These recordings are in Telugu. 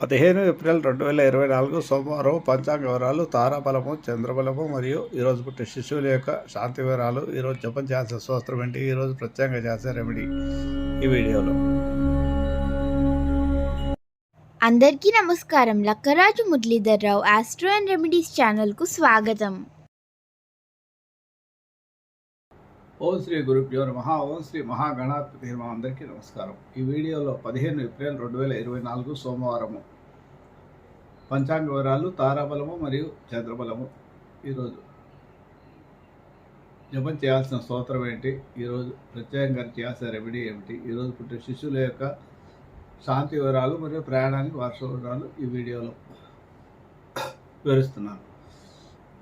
పదిహేను ఏప్రిల్ రెండు వేల ఇరవై నాలుగు సోమవారం పంచాంగ వివరాలు తారాబలము చంద్రబలము మరియు ఈరోజు పుట్టిన శిశువుల యొక్క శాంతి వివరాలు ఈరోజు జపం చేసే సూత్రం ఏంటి? ఈరోజు ప్రత్యేకంగా చేసే రెమెడీ ఈ వీడియోలో. అందరికీ నమస్కారం. Lakkaraju Muralidhar Rao astro and remedies ఛానల్కు స్వాగతం. ఓం శ్రీ గురుభ్యో మహా ఓం శ్రీ మహాగణాధిపతి హేమ అందరికీ నమస్కారం. ఈ వీడియోలో పదిహేను ఏప్రిల్ రెండు వేల ఇరవై నాలుగు సోమవారము. పంచాంగ వివరాలు తారాబలము మరియు చంద్రబలము. ఈరోజు జపం చేయాల్సిన స్తోత్రం ఏంటి? ఈరోజు ప్రత్యేకంగా చేయాల్సిన రెమెడీ ఏమిటి? ఈరోజు పుట్టిన శిశువుల యొక్క శాంతి వివరాలు మరియు ప్రయాణానికి వార్ష వివరాలు ఈ వీడియోలో వివరిస్తున్నాను.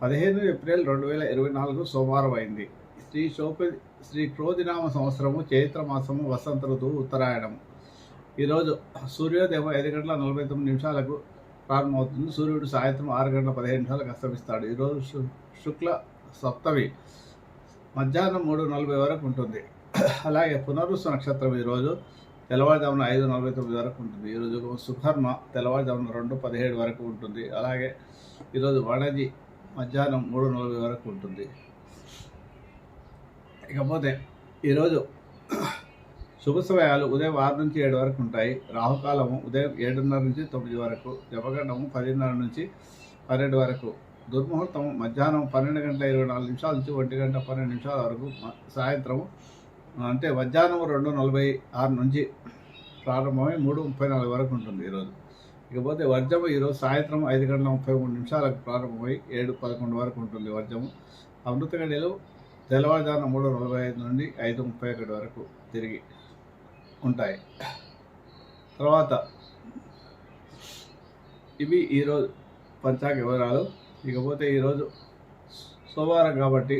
పదిహేను ఏప్రిల్ రెండు వేల ఇరవై నాలుగు సోమవారం అయింది. శ్రీ శోపి శ్రీ క్రోధినామ సంవత్సరము చైత్ర మాసము వసంత ఋతువు ఉత్తరాయణము. ఈరోజు సూర్యోదయం ఐదు గంటల నలభై తొమ్మిది నిమిషాలకు ప్రారంభమవుతుంది. సూర్యుడు సాయంత్రం ఆరు గంటల పదిహేను నిమిషాలకు అస్తమిస్తాడు. ఈరోజు శు శుక్ల సప్తమి. మధ్యాహ్నం మూడు నలభై వరకు ఉంటుంది. అలాగే పునరుస్సు నక్షత్రం ఈరోజు తెల్లవారుజామున ఐదు నలభై తొమ్మిది వరకు ఉంటుంది. ఈరోజు సుకర్మ తెల్లవారుజామున రెండు పదిహేడు వరకు ఉంటుంది. అలాగే ఈరోజు వడజి మధ్యాహ్నం మూడు నలభై వరకు ఉంటుంది. ఇకపోతే ఈరోజు శుభ సమయాలు ఉదయం ఆరు నుంచి ఏడు వరకు ఉంటాయి. రాహుకాలము ఉదయం ఏడున్నర నుంచి తొమ్మిది వరకు జపగండము పదిన్నర నుంచి పన్నెండు వరకు దుర్ముహూర్తం మధ్యాహ్నం పన్నెండు గంటల ఇరవై నాలుగు నిమిషాల నుంచి ఒంటి గంట పన్నెండు నిమిషాల వరకు సాయంత్రం సాయంత్రము అంటే మధ్యాహ్నం రెండు నలభై ఆరు నుంచి ప్రారంభమై మూడు ముప్పై నాలుగు వరకు ఉంటుంది ఈరోజు. ఇకపోతే వర్జము ఈరోజు సాయంత్రం ఐదు గంటల ముప్పై మూడు నిమిషాలకు ప్రారంభమై ఏడు పదకొండు వరకు ఉంటుంది వర్జము. అమృత గడిలో తెల్లవారుజామున మూడు నలభై ఐదు నుండి ఐదు ముప్పై ఒకటి వరకు తిరిగి ఉంటాయి. తర్వాత ఇవి ఈరోజు పంచాంగ వివరాలు. ఇకపోతే ఈరోజు సోమవారం కాబట్టి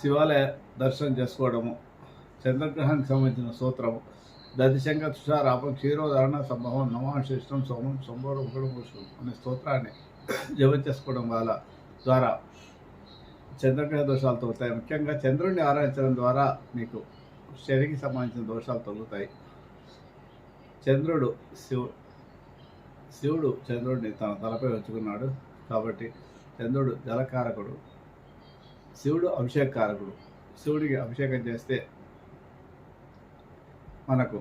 శివాలయ దర్శనం చేసుకోవడము చంద్రగ్రహానికి సంబంధించిన సూత్రము దతిశంక తుషారాపం క్షీరోధారణ సంభవం నమాశిష్టం సోమం సోమవారం ఒకడు అనే స్తోత్రాన్ని జపం చేసుకోవడం వల్ల ద్వారా చంద్రగ్రహ దోషాలు తొలుగుతాయి ముఖ్యంగా చంద్రుడిని ఆరాధించడం ద్వారా మీకు శనికి సంబంధించిన దోషాలు తొలుగుతాయి చంద్రుడు శివు శివుడు చంద్రుడిని తన తలపై ఉంచుకున్నాడు కాబట్టి చంద్రుడు జలకారకుడు శివుడు అభిషేకకారకుడు. శివుడికి అభిషేకం చేస్తే మనకు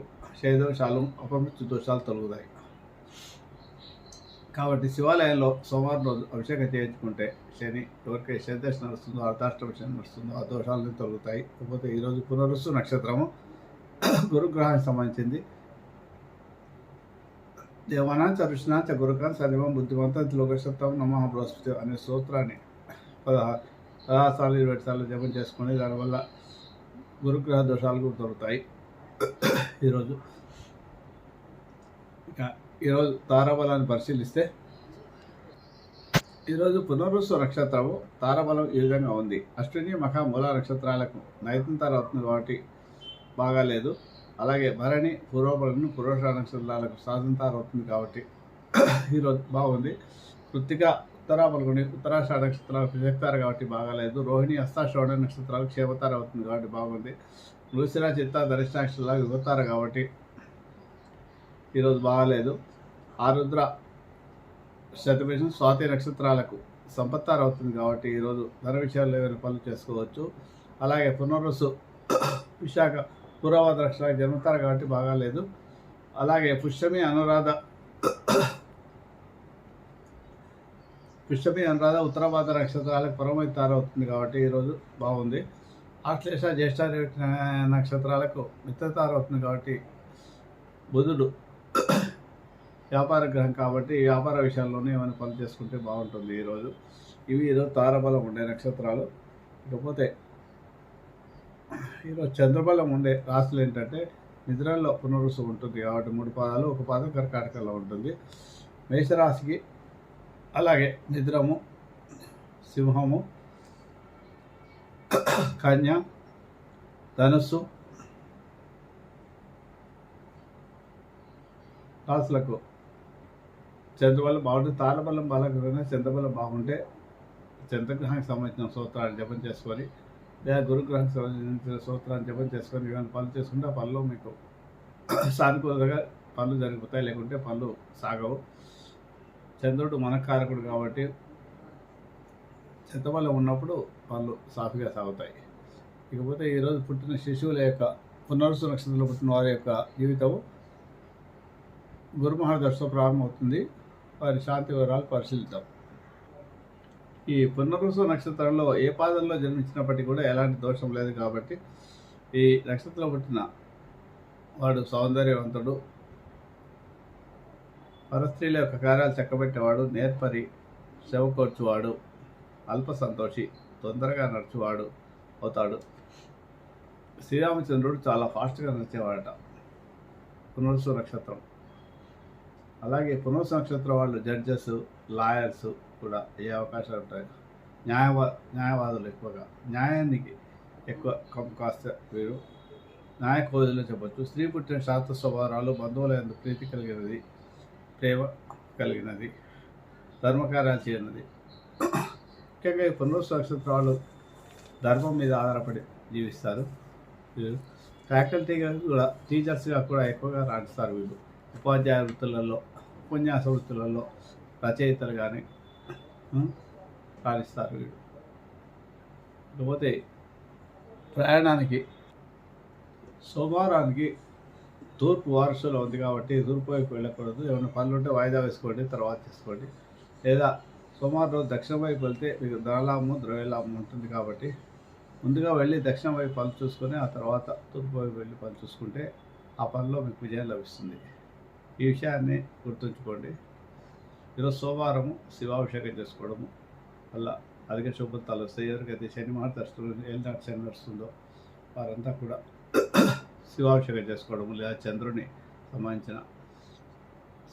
దోషాలు అపమృత్యు దోషాలు తొలుగుతాయి. కాబట్టి శివాలయంలో సోమవారం రోజు అభిషేకం చేయించుకుంటే శని ఎవరికైతే శని దశ నడుస్తుందో అర్ధాష్టమ శని నడుస్తుందో ఆ దోషాలను తొలుగుతాయి. కాకపోతే ఈరోజు పునరుస్సు నక్షత్రము గురుగ్రహానికి సంబంధించింది. దేవానాంచ ఋషినాంచ గురుకాన్ సర్వం బుద్ధిమంతం లోకశత్వం నమ బృహస్పతి అనే సూత్రాన్ని పదహారు పదహారు సార్లు ఇరవై సార్లు జపం చేసుకొని దానివల్ల గురుగ్రహ దోషాలు కూడా దొరుకుతాయి ఈరోజు ఇక ఈరోజు తారాబలాన్ని పరిశీలిస్తే ఈరోజు పునరుస్సు నక్షత్రము తారాబలం ఈ విధంగా ఉంది? అశ్విని మఖ మూల నక్షత్రాలకు నైతంతార అవుతుంది కాబట్టి బాగాలేదు. అలాగే భరణి పూర్వబలను పురోష నక్షత్రాలకు సాధంతార అవుతుంది కాబట్టి ఈరోజు బాగుంది. కృత్తిక ఉత్తరాబలగుని ఉత్తరాషాఢ నక్షత్రాలకు ప్రజక్తారు కాబట్టి బాగాలేదు. రోహిణి హస్తాశ్రవణ నక్షత్రాలు క్షేమతార అవుతుంది కాబట్టి బాగుంది. మృసిరా చిత్త ధరిష్ట నక్షత్రాలకు యువతార కాబట్టి ఈరోజు బాగాలేదు. ఆరుద్ర శతభిషం స్వాతి నక్షత్రాలకు సంపత్తారు అవుతుంది కాబట్టి ఈరోజు ధన విషయాల్లో ఏమైనా పనులు చేసుకోవచ్చు. అలాగే పునరుసు విశాఖ పూర్వవాద నక్షత్రాలకు జన్మతారు కాబట్టి బాగాలేదు. అలాగే పుష్యమి అనురాధ పుష్యమి అనురాధ ఉత్తరవాద నక్షత్రాలకు పరమైతారు అవుతుంది కాబట్టి ఈరోజు బాగుంది. ఆశ్లేష జ్యేష్ఠ నక్షత్రాలకు మిత్రతారు అవుతుంది కాబట్టి బుధుడు వ్యాపార గ్రహం కాబట్టి వ్యాపార విషయాల్లోనే ఏమైనా పనులు చేసుకుంటే బాగుంటుంది ఈరోజు ఇవి ఈరోజు తారబలం ఉండే నక్షత్రాలు. ఇకపోతే ఈరోజు చంద్రబలం ఉండే రాశులు ఏంటంటే నిద్రలో పునరుసు ఉంటుంది కాబట్టి మూడు పాదాలు ఒక పాదం కర్కాటకలో ఉంటుంది. మేషరాశికి అలాగే నిద్రము సింహము కన్య ధనుస్సు రాసులకు చంద్రబలం బాగుంటే తారబలం బాలగ్రహం చంద్రబలం బాగుంటే చంద్రగ్రహానికి సంబంధించిన సూత్రాన్ని జపం చేసుకొని లేదా గురుగ్రహానికి సంబంధించిన సూత్రాన్ని జపం చేసుకొని ఏమైనా పనులు చేసుకుంటే ఆ పనులు మీకు సానుకూలంగా పనులు జరిగిపోతాయి లేకుంటే పనులు సాగవు. చంద్రుడు మన కారకుడు కాబట్టి చంద్రబలం ఉన్నప్పుడు పనులు సాఫీగా సాగుతాయి. ఇకపోతే ఈరోజు పుట్టిన శిశువుల యొక్క పునరుసు నక్షత్రంలో పుట్టిన వారి యొక్క జీవితం గురుమహాదర్శతో ప్రారంభమవుతుంది. వారి శాంతి వివరాలు పరిశీలిద్దాం. ఈ పునర్వసు నక్షత్రంలో ఏ పాదంలో జన్మించినప్పటికీ కూడా ఎలాంటి దోషం లేదు కాబట్టి ఈ నక్షత్రంలో పుట్టిన వాడు సౌందర్యవంతుడు. పరస్త్రీల యొక్క కార్యాలు చక్కబెట్టేవాడు నేర్పరి శవకూర్చువాడు అల్ప సంతోషి తొందరగా నడుచువాడు అవుతాడు. శ్రీరామచంద్రుడు చాలా ఫాస్ట్గా నడిచేవాడట. పునరుసు నక్షత్రం. అలాగే పునరుసు నక్షత్రం వాళ్ళు జడ్జెస్ లాయర్స్ కూడా ఏ అవకాశాలు ఉంటాయి. న్యాయవా న్యాయవాదులు ఎక్కువగా. న్యాయానికి ఎక్కువ కంపు కాస్త వీరు. న్యాయ చెప్పచ్చు. స్త్రీ పుట్టిన శాస్త్ర స్వభావాలు బంధువుల ఎందుకు ప్రీతి కలిగినది ప్రేమ కలిగినది ధర్మకార్యాలు చేయనది. ముఖ్యంగా ఈ పునరుసు నక్షత్రాలు ధర్మం మీద ఆధారపడి జీవిస్తారు. వీరు. ఫ్యాకల్టీగా కూడా టీచర్స్గా కూడా ఎక్కువగా రాణిస్తారు వీళ్ళు ఉపాధ్యాయ వృత్తులలో ఉపన్యాస వృత్తులలో రచయితలు కానీ రాణిస్తారు వీడు ఇకపోతే ప్రయాణానికి సోమవారానికి తూర్పు వారసులో ఉంది కాబట్టి తూర్పు వైపు వెళ్ళకూడదు. ఏమైనా పనులు ఉంటే వాయిదా వేసుకోండి తర్వాత తీసుకోండి లేదా సోమవారం రోజు దక్షిణ వైపు వెళ్తే మీకు ధనలాభము ద్రవ్యలాభం ఉంటుంది కాబట్టి ముందుగా వెళ్ళి దక్షిణ వైపు పనులు చూసుకొని ఆ తర్వాత తూర్పు వైపు వెళ్ళి పనులు చూసుకుంటే ఆ పనిలో మీకు విజయం లభిస్తుంది. ఈ విషయాన్ని గుర్తుంచుకోండి. ఈరోజు సోమవారము శివాభిషేకం చేసుకోవడము వల్ల అధిక శుభతాలు వస్తాయి ఎవరికైతే శని మహాదర్శనం ఏళ్ళనాటి శని నడుస్తుందో వారంతా కూడా శివాభిషేకం చేసుకోవడము లేదా చంద్రుని సంబంధించిన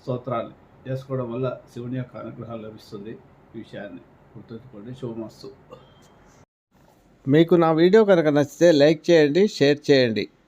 స్తోత్రాన్ని చేసుకోవడం వల్ల శివుని యొక్క అనుగ్రహం లభిస్తుంది. ఈ విషయాన్ని గుర్తుంచుకోండి. శుభమస్తు. మీకు నా వీడియో కనుక నచ్చితే లైక్ చేయండి షేర్ చేయండి.